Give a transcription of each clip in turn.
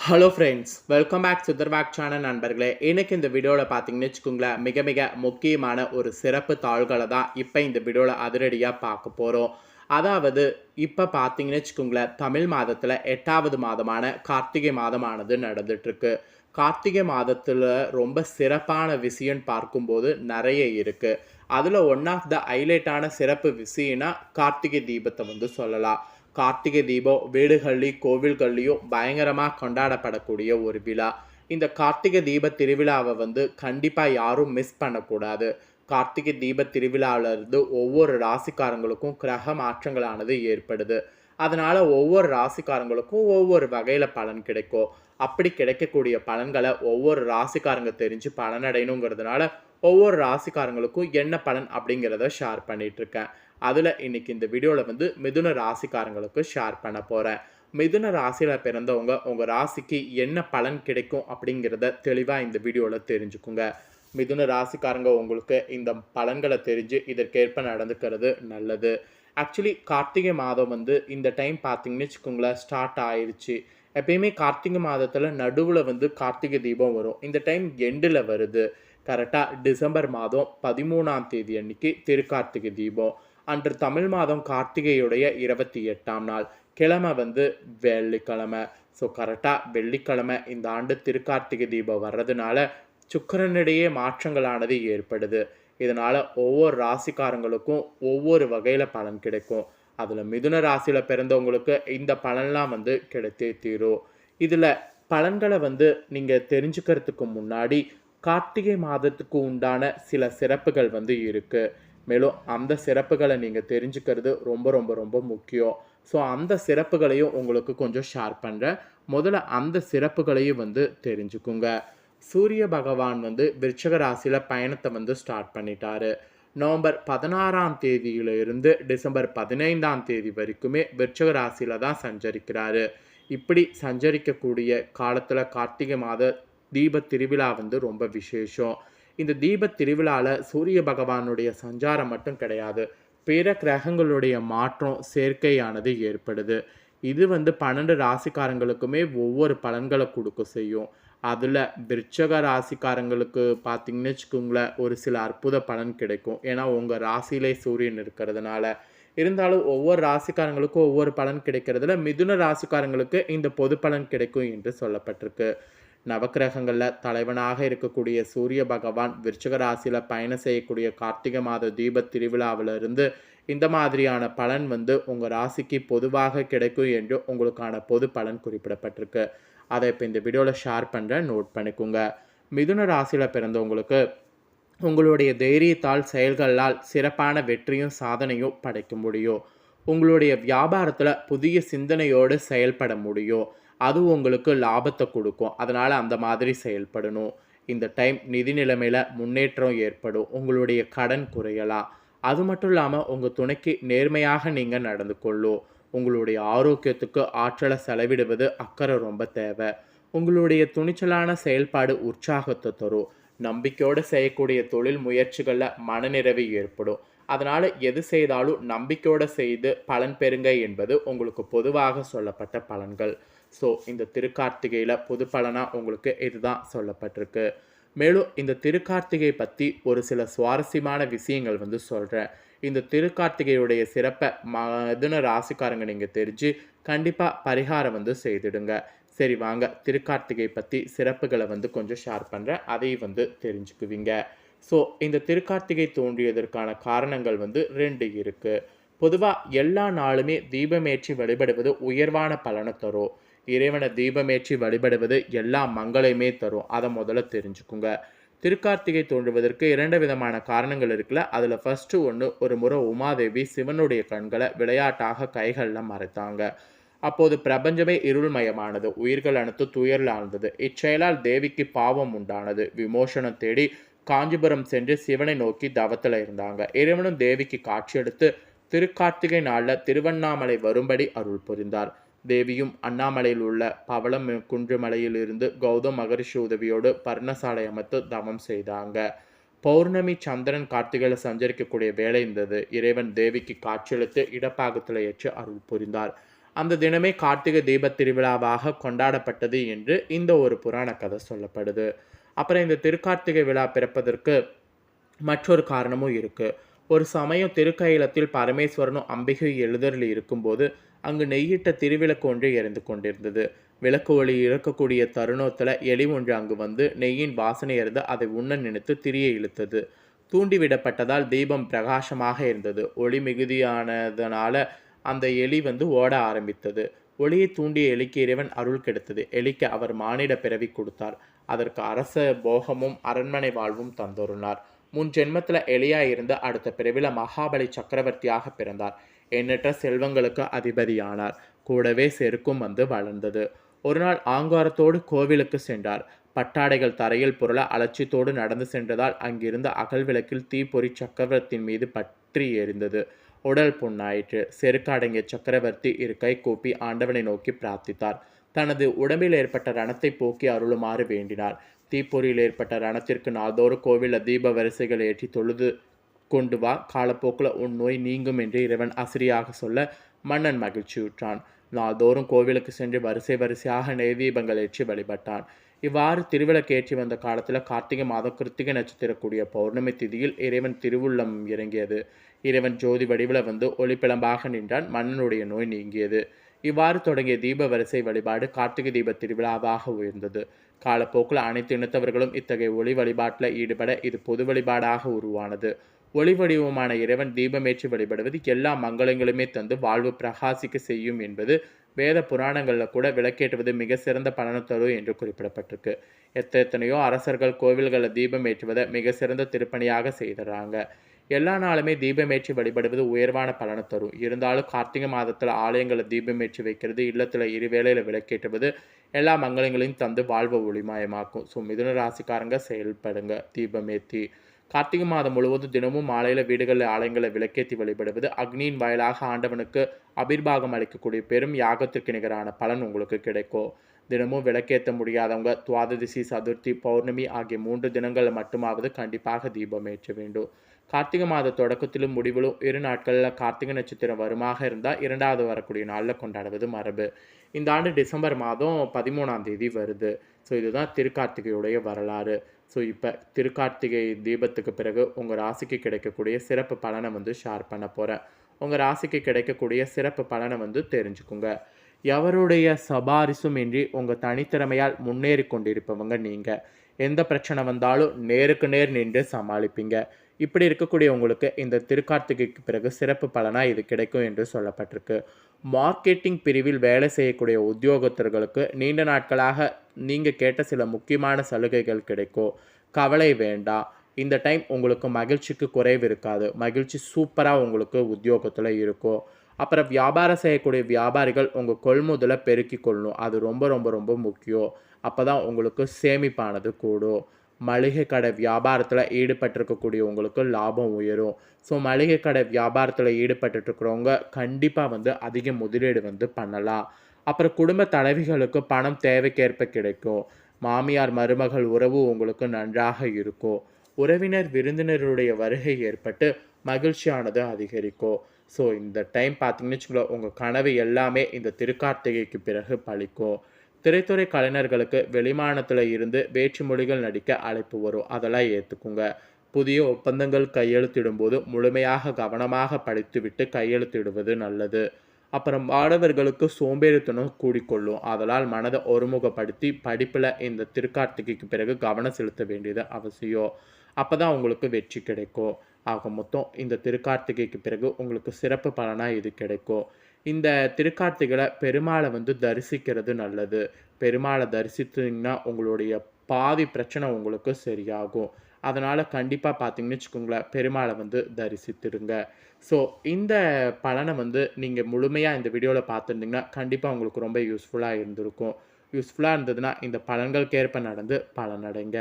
Hello friends welcome back சுதர்பாக் channel நண்பர்களே. இன்றைக்கி இந்த வீடியோவில் பார்த்தீங்கன்னு வச்சுக்கோங்களேன் மிக மிக முக்கியமான ஒரு சிறப்பு தாள்களை தான் இப்போ இந்த வீடியோவில் அதிரடியாக பார்க்க போகிறோம் அதாவது இப்போ பார்த்தீங்கன்னு வச்சுக்கோங்களேன் தமிழ் மாதத்தில் எட்டாவது மாதமான கார்த்திகை மாதமானது நடந்துட்டுருக்கு. கார்த்திகை மாதத்தில் ரொம்ப சிறப்பான விஷயம்னு பார்க்கும்போது நிறைய இருக்குது அதில் ஒன் ஆஃப் த ஹைலைட்டான சிறப்பு விஷயம்னா கார்த்திகை தீபத்தை வந்து சொல்லலாம். கார்த்திகை தீபம் வீடுகள்லையும் கோவில்கள்லையும் பயங்கரமாக கொண்டாடப்படக்கூடிய ஒரு விழா. இந்த கார்த்திகை தீப திருவிழாவை வந்து கண்டிப்பாக யாரும் மிஸ் பண்ணக்கூடாது. கார்த்திகை தீப திருவிழாவிலிருந்து ஒவ்வொரு ராசிக்காரங்களுக்கும் கிரக மாற்றங்களானது ஏற்படுது. அதனால் ஒவ்வொரு ராசிக்காரங்களுக்கும் ஒவ்வொரு வகையில் பலன் கிடைக்கும். அப்படி கிடைக்கக்கூடிய பலன்களை ஒவ்வொரு ராசிக்காரங்க தெரிஞ்சு பலனடையணுங்கிறதுனால ஒவ்வொரு ராசிக்காரங்களுக்கும் என்ன பலன் அப்படிங்கிறத ஷேர் பண்ணிகிட்ருக்கேன் அதில் இன்னைக்கு இந்த வீடியோவில் வந்து மிதுன ராசிக்காரங்களுக்கு ஷேர் பண்ண போகிறேன் மிதுன ராசியில் பிறந்தவங்க உங்கள் ராசிக்கு என்ன பலன் கிடைக்கும் அப்படிங்கிறத தெளிவாக இந்த வீடியோவில் தெரிஞ்சுக்குங்க. மிதுன ராசிக்காரங்க உங்களுக்கு இந்த பலன்களை தெரிஞ்சு இதற்கேற்ப நடந்துக்கிறது நல்லது. ஆக்சுவலி கார்த்திகை மாதம் வந்து இந்த டைம் பார்த்தீங்கன்னு வச்சுக்கோங்களேன் ஸ்டார்ட் ஆயிடுச்சு எப்பயுமே கார்த்திகை மாதத்தில் நடுவில் வந்து கார்த்திகை தீபம் வரும். இந்த டைம் எண்டில் வருது. கரெக்டாக டிசம்பர் மாதம் பதிமூணாம் தேதி அன்னைக்கு திருக்கார்த்திகை தீபம். அன்று தமிழ் மாதம் கார்த்திகையுடைய இருபத்தி எட்டாம் நாள். கிழமை வந்து வெள்ளிக்கிழமை. ஸோ கரெக்டாக வெள்ளிக்கிழமை இந்த ஆண்டு திருக்கார்த்திகை தீபம் வர்றதுனால சுக்கரனிடையே மாற்றங்களானது ஏற்படுது. இதனால் ஒவ்வொரு ராசிக்காரங்களுக்கும் ஒவ்வொரு வகையில் பலன் கிடைக்கும். அதில் மிதுன ராசியில் பிறந்தவங்களுக்கு இந்த பலன்லாம் வந்து கிடைத்தே தீரும். இதில் பலன்களை வந்து நீங்கள் தெரிஞ்சுக்கிறதுக்கு முன்னாடி கார்த்திகை மாதத்துக்கு உண்டான சில சிறப்புகள் வந்து இருக்குது மேலும் அந்த சிறப்புகளை நீங்கள் தெரிஞ்சுக்கிறது ரொம்ப ரொம்ப ரொம்ப முக்கியம். ஸோ அந்த சிறப்புகளையும் உங்களுக்கு கொஞ்சம் ஷேர் பண்ணுறேன் முதல்ல அந்த சிறப்புகளையும் வந்து தெரிஞ்சுக்குங்க. சூரிய பகவான் வந்து விருச்சக ராசியில் பயணத்தை வந்து ஸ்டார்ட் பண்ணிட்டாரு. நவம்பர் பதினாறாம் தேதியிலிருந்து டிசம்பர் பதினைந்தாம் தேதி வரைக்குமே விருச்சக ராசியில் தான் சஞ்சரிக்கிறாரு. இப்படி சஞ்சரிக்கக்கூடிய காலத்தில் கார்த்திகை மாத தீப திருவிழா வந்து ரொம்ப விசேஷம். இந்த தீப திருவிழாவில் சூரிய பகவானுடைய சஞ்சாரம் மட்டும் கிடையாது பிற கிரகங்களுடைய மாற்றம் சேர்க்கையானது ஏற்படுது. இது வந்து பன்னெண்டு ராசிக்காரங்களுக்குமே ஒவ்வொரு பலன்களை கொடுக்க செய்யும். அதில் விருச்சக ராசிக்காரங்களுக்கு பார்த்தீங்கன்னு வச்சுக்கோங்களேன் ஒரு சில அற்புத பலன் கிடைக்கும். ஏன்னா உங்கள் ராசியிலே சூரியன் இருக்கிறதுனால. இருந்தாலும் ஒவ்வொரு ராசிக்காரங்களுக்கும் ஒவ்வொரு பலன் கிடைக்கிறதுல மிதுன ராசிக்காரங்களுக்கு இந்த பொது பலன் கிடைக்கும் என்று சொல்லப்பட்டிருக்கு. நவக்கிரகங்களில் தலைவனாக இருக்கக்கூடிய சூரிய பகவான் விருச்சகராசியில் பயணம் செய்யக்கூடிய கார்த்திகை மாத தீப திருவிழாவிலிருந்து இந்த மாதிரியான பலன் வந்து உங்கள் ராசிக்கு பொதுவாக கிடைக்கும் என்று உங்களுக்கான பொது பலன் குறிப்பிடப்பட்டிருக்கு. அதை இப்போ இந்த வீடியோவில் ஷேர் பண்ணுறேன் நோட் பண்ணிக்கோங்க. மிதுன ராசியில் பிறந்தவங்களுக்கு உங்களுடைய தைரியத்தால் செயல்களால் சிறப்பான வெற்றியும் சாதனையும் படைக்க முடியும். உங்களுடைய வியாபாரத்தில் புதிய சிந்தனையோடு செயல்பட முடியும். அது உங்களுக்கு லாபத்தை கொடுக்கும். அதனால் அந்த மாதிரி செயல்படணும். இந்த டைம் நிதி நிலைமையில் முன்னேற்றம் ஏற்படும். உங்களுடைய கடன் குறையலாம். அது மட்டும் இல்லாமல் உங்கள் துணைக்கு நேர்மையாக நீங்கள் நடந்து கொள்ளும் உங்களுடைய ஆரோக்கியத்துக்கு ஆற்றலை செலவிடுவது அக்கறை ரொம்ப தேவை. உங்களுடைய துணிச்சலான செயல்பாடு உற்சாகத்தை தரும். நம்பிக்கையோடு செய்யக்கூடிய தொழில் முயற்சிகளில் மனநிறைவு ஏற்படும். அதனால் எது செய்தாலும் நம்பிக்கையோடு செய்து பலன் பெறுங்க என்பது உங்களுக்கு பொதுவாக சொல்லப்பட்ட பலன்கள். ஸோ இந்த திருக்கார்த்திகையில் பொது பலனாக உங்களுக்கு இதுதான் சொல்லப்பட்டிருக்கு. மேலும் இந்த திருக்கார்த்திகை பற்றி ஒரு சில சுவாரஸ்யமான விஷயங்கள் வந்து சொல்கிறேன் இந்த திருக்கார்த்திகையுடைய சிறப்பை மதுன ராசிக்காரங்க நீங்கள் தெரிஞ்சு கண்டிப்பாக பரிகாரம் வந்து செய்திடுங்க. சரி வாங்க. திருக்கார்த்திகை பற்றி சிறப்புகளை வந்து கொஞ்சம் ஷேர் பண்ணுறேன் அதையும் வந்து தெரிஞ்சுக்குவீங்க. ஸோ இந்த திருக்கார்த்திகை தோன்றியதற்கான காரணங்கள் வந்து ரெண்டு இருக்குது பொதுவாக எல்லா நாளுமே தீபமேற்றி வழிபடுவது உயர்வான பலனை தரும். இறைவனை தீபமேற்றி வழிபடுவது எல்லா மங்களையுமே தரும். அதை முதல்ல தெரிஞ்சுக்குங்க. திருக்கார்த்திகை தோன்றுவதற்கு இரண்டு விதமான காரணங்கள் இருக்குல்ல. அதில் ஃபஸ்ட்டு ஒன்று ஒரு முறை உமாதேவி சிவனுடைய கண்களை விளையாட்டாக கைகளில் மறைத்தாங்க. அப்போது பிரபஞ்சமே இருள்மயமானது உயிர்கள் அனைத்து துயரில் ஆழ்ந்தது. இச்செயலால் தேவிக்கு பாவம் உண்டானது. விமோசனம் தேடி காஞ்சிபுரம் சென்று சிவனை நோக்கி தவத்தில் இருந்தாங்க. இறைவனும் தேவிக்கு காட்சியெடுத்து திருக்கார்த்திகை நாளில் திருவண்ணாமலை வரும்படி அருள் புரிந்தார். தேவியும் அண்ணாமலையில் உள்ள பவளம் குன்றுமலையிலிருந்து கௌதம் மகரிஷி உதவியோடு பர்ணசாலை அமைத்து தவம் செய்தாங்க. பௌர்ணமி சந்திரன் கார்த்திகையில் சஞ்சரிக்கக்கூடிய வேலை இருந்தது. இறைவன் தேவிக்கு காட்சியளித்து இடப்பாகத்தில் ஏற்று அருள் புரிந்தார். அந்த தினமே கார்த்திகை தீபத் திருவிழாவாக கொண்டாடப்பட்டது என்று இந்த ஒரு புராண கதை சொல்லப்படுது. அப்புறம் இந்த திருக்கார்த்திகை விழா பிறப்பதற்கு மற்றொரு காரணமும் இருக்குது ஒரு சமயம் திருக்கயிலத்தில் பரமேஸ்வரனும் அம்பிகை எழுதரில் இருக்கும்போது அங்கு நெய்யிட்ட திருவிளக்கு ஒன்று எரிந்து கொண்டிருந்தது. விளக்கு ஒளி இறக்கக்கூடிய தருணத்தில் எலி ஒன்று அங்கு வந்து நெய்யின் வாசனை இருந்து அதை உண்ண நினைத்து திரியை இழுத்தது. தூண்டிவிடப்பட்டதால் தீபம் பிரகாசமாக இருந்தது. ஒளி மிகுதியானதனால அந்த எலி வந்து ஓட ஆரம்பித்தது. ஒளியை தூண்டிய எலிக்கு இறைவன் அருள் கெடுத்தது. எலிக்கு அவர் மானிட பிறவி கொடுத்தார். அதற்கு அரச போகமும் அரண்மனை வாழ்வும் தந்தொருனார் முன் ஜென்மத்தில் எலியா இருந்து அடுத்த பிறவில மகாபலி சக்கரவர்த்தியாக பிறந்தார். எண்ணற்ற செல்வங்களுக்கு அதிபதியானார். கூடவே செருக்கும் வந்து வளர்ந்தது. ஒரு நாள் ஆங்காரத்தோடு கோவிலுக்கு சென்றார். பட்டாடைகள் தரையில் புரள அலட்சியத்தோடு நடந்து சென்றதால் அங்கிருந்த அகல் விளக்கில் தீப்பொறி சக்கரவர்த்தியின் மீது பற்றி எரிந்தது. உடல் புண்ணாயிற்று. செருக்கடங்கிய சக்கரவர்த்தி இரு கை கூப்பி ஆண்டவனை நோக்கி பிரார்த்தித்தார். தனது உடம்பில் ஏற்பட்ட ரணத்தை போக்கி அருளுமாறு வேண்டினார். தீப்பொறியில் ஏற்பட்ட ரணத்திற்கு நாள்தோறும் கோவிலில் தீப வரிசைகள் ஏற்றி தொழுது கொண்டு வா. காலப்போக்கில் உன் நோய் நீங்கும் என்று இறைவன் அசிரியாக சொல்ல மன்னன் மகிழ்ச்சியுற்றான். நாள்தோறும் கோவிலுக்கு சென்று வரிசை வரிசையாக நெய் தீபங்கள் ஏற்றி வழிபட்டான். இவ்வாறு திருவிளக்கேற்றி வந்த காலத்தில் கார்த்திகை மாதம் கிருத்திகை நட்சத்திரக்கூடிய பௌர்ணமி திதியில் இறைவன் திருவுள்ளம் இறங்கியது. இறைவன் ஜோதி வடிவில் வந்து ஒளிப்பிளம்பாக நின்றான். மன்னனுடைய நோய் நீங்கியது. இவ்வாறு தொடங்கிய தீப வரிசை வழிபாடு கார்த்திகை தீப திருவிழாவாக உயர்ந்தது. காலப்போக்கில் அனைத்து இனத்தவர்களும் இத்தகைய ஒளி வழிபாட்டில் ஈடுபட இது பொது வழிபாடாக உருவானது. ஒளி வடிவமான இறைவன் தீபமேற்றி வழிபடுவது எல்லா மங்களங்களுமே தந்து வாழ்வு பிரகாசிக்க செய்யும் என்பது வேத புராணங்களில் கூட விளக்கேற்றுவது மிக சிறந்த பலனை தரும் என்று குறிப்பிடப்பட்டிருக்கு. எத்தனையோ அரசர்கள் கோவில்களில் தீபம் ஏற்றுவதை மிக சிறந்த திருப்பணியாக செய்துறாங்க. எல்லா நாளுமே தீபமேற்றி வழிபடுவது உயர்வான பலனை தரும் இருந்தாலும் கார்த்திகை மாதத்தில் ஆலயங்களில் தீபமேற்றி வைக்கிறது இல்லத்தில் இருவேளையில் விளக்கேற்றுவது எல்லா மங்களங்களையும் தந்து வாழ்வை ஒளிமயமாக்கும். ஸோ மிதுன ராசிக்காரங்க செயல்படுங்க. தீபமேற்றி கார்த்திகை மாதம் முழுவதும் தினமும் மாலையில் வீடுகளில் ஆலயங்களை விளக்கேற்றி வழிபடுவது அக்னியின் வாயிலாக ஆண்டவனுக்கு அபிர்வாகம் அளிக்கக்கூடிய பெரும் யாகத்திற்கு நிகரான பலன் உங்களுக்கு கிடைக்கும். தினமும் விளக்கேற்ற முடியாதவங்க துவாததிசி சதுர்த்தி பௌர்ணமி ஆகிய மூன்று தினங்களில் மட்டுமாவது கண்டிப்பாக தீபம் ஏற்ற வேண்டும். கார்த்திகை மாத தொடக்கத்திலும் முடிவிலும் இரு நாட்களில் கார்த்திகை நட்சத்திரம் வருமாக இருந்தால் இரண்டாவது வரக்கூடிய நாளில் கொண்டாடுவது மரபு. இந்த ஆண்டு டிசம்பர் மாதம் பதிமூணாம் தேதி வருது. ஸோ இதுதான் திருக்கார்த்திகையுடைய வரலாறு. ஸோ இப்போ திருக்கார்த்திகை தீபத்துக்கு பிறகு உங்கள் ராசிக்கு கிடைக்கக்கூடிய சிறப்பு பலனை வந்து ஷேர் பண்ண போகிறேன் உங்கள் ராசிக்கு கிடைக்கக்கூடிய சிறப்பு பலனை வந்து தெரிஞ்சுக்குங்க. எவருடைய சபாரிசும் இன்றி உங்கள் தனித்திறமையால் முன்னேறி கொண்டிருப்பவங்க நீங்கள் எந்த பிரச்சனை வந்தாலும் நேருக்கு நேர் நின்று சமாளிப்பீங்க. இப்படி இருக்கக்கூடிய உங்களுக்கு இந்த திருக்கார்த்திகைக்கு பிறகு சிறப்பு பலனாக இது கிடைக்கும் என்று சொல்லப்பட்டிருக்கு. மார்க்கெட்டிங் பிரிவில் வேலை செய்யக்கூடிய உத்தியோகத்தர்களுக்கு நீண்ட நாட்களாக நீங்கள் கேட்ட சில முக்கியமான சலுகைகள் கிடைக்கும். கவலை வேண்டாம். இந்த டைம் உங்களுக்கு மகிழ்ச்சிக்கு குறைவு இருக்காது. மகிழ்ச்சி சூப்பராக உங்களுக்கு உத்தியோகத்தில் இருக்கும். அப்புறம் வியாபாரம் செய்யக்கூடிய வியாபாரிகள் உங்கள் கொள்முதலை பெருக்கி கொள்ளணும். அது ரொம்ப ரொம்ப ரொம்ப முக்கியம். அப்போ தான் உங்களுக்கு சேமிப்பானது கூடும். மளிகை கடை வியாபாரத்தில் ஈடுபட்டிருக்கக்கூடிய உங்களுக்கு லாபம் உயரும். ஸோ மளிகை கடை வியாபாரத்தில் ஈடுபட்டுருக்கிறவங்க கண்டிப்பாக வந்து அதிக முதலீடு வந்து பண்ணலாம். அப்புறம் குடும்ப தலைவிகளுக்கு பணம் தேவைக்கேற்ப கிடைக்கும். மாமியார் மருமகள் உறவு உங்களுக்கு நன்றாக இருக்கும். உறவினர் விருந்தினருடைய வருகை ஏற்பட்டு மகிழ்ச்சியானது அதிகரிக்கும். ஸோ இந்த டைம் பார்த்தீங்கன்னு வச்சுக்கோங்களேன் உங்கள் கனவு எல்லாமே இந்த திருக்கார்த்திகைக்கு பிறகு பழிக்கும். திரைத்துறை கலைஞர்களுக்கு வெளிமானத்தில் இருந்து வேற்று மொழிகள் நடிக்க அழைப்பு வரும். அதெல்லாம் ஏற்றுக்குங்க புதிய ஒப்பந்தங்கள் கையெழுத்திடும்போது முழுமையாக கவனமாக படித்துவிட்டு கையெழுத்திடுவது நல்லது. அப்புறம் மாணவர்களுக்கு சோம்பேறித்தனம் கூடிக்கொள்ளும். அதனால் மனதை ஒருமுகப்படுத்தி படிப்பில் இந்த திருக்கார்த்திகைக்கு பிறகு கவனம் செலுத்த வேண்டியது அவசியம். அப்போ தான் உங்களுக்கு வெற்றி கிடைக்கும். ஆக மொத்தம் இந்த திருக்கார்த்திகைக்கு பிறகு உங்களுக்கு சிறப்பு பலனாக இது கிடைக்கும். இந்த திருக்கார்த்திகளை பெருமாளை வந்து தரிசிக்கிறது நல்லது. பெருமாளை தரிசித்தீங்கன்னா உங்களுடைய பாதி பிரச்சனை உங்களுக்கு சரியாகும். அதனால் கண்டிப்பாக பார்த்தீங்கன்னு வச்சுக்கோங்களேன் பெருமாளை வந்து தரிசித்துடுங்க ஸோ இந்த பலனை வந்து நீங்கள் முழுமையாக இந்த வீடியோவில் பார்த்துருந்தீங்கன்னா கண்டிப்பாக உங்களுக்கு ரொம்ப யூஸ்ஃபுல்லாக இருந்திருக்கும். யூஸ்ஃபுல்லாக இருந்ததுன்னா இந்த பலன்களுக்கேற்ப நடந்து பலனடைங்க.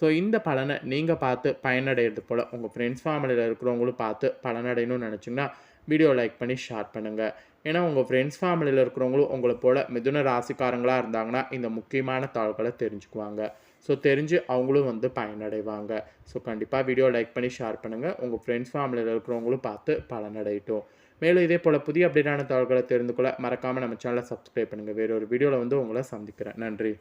ஸோ இந்த பலனை நீங்கள் பார்த்து பயனடைகிறது போல் உங்கள் ஃப்ரெண்ட்ஸ் ஃபேமிலியில் இருக்கிறவங்களும் பார்த்து பலனடையணும்னு நினச்சிங்கன்னா வீடியோ லைக் பண்ணி ஷேர் பண்ணுங்கள் ஏன்னா உங்கள் ஃப்ரெண்ட்ஸ் ஃபேமிலியில் இருக்கிறவங்களும் உங்களை போல் மிதுன ராசிக்காரங்களாக இருந்தாங்கன்னா இந்த முக்கியமான தாள்களை தெரிஞ்சுக்குவாங்க. ஸோ தெரிஞ்சு அவங்களும் வந்து பயனடைவாங்க. ஸோ கண்டிப்பாக வீடியோ லைக் பண்ணி ஷேர் பண்ணுங்கள் உங்கள் ஃப்ரெண்ட்ஸ் ஃபேமிலியில் இருக்கிறவங்களும் பார்த்து பலனடையட்டும். மேலும் இதே போல் புதிய அப்டேட்டான தகவல்களை தெரிந்து கொள்ள மறக்காமல் நம்ம சேனலை சப்ஸ்கிரைப் பண்ணுங்கள் வேறொரு வீடியோவில் வந்து உங்களை சந்திக்கிறேன். நன்றி.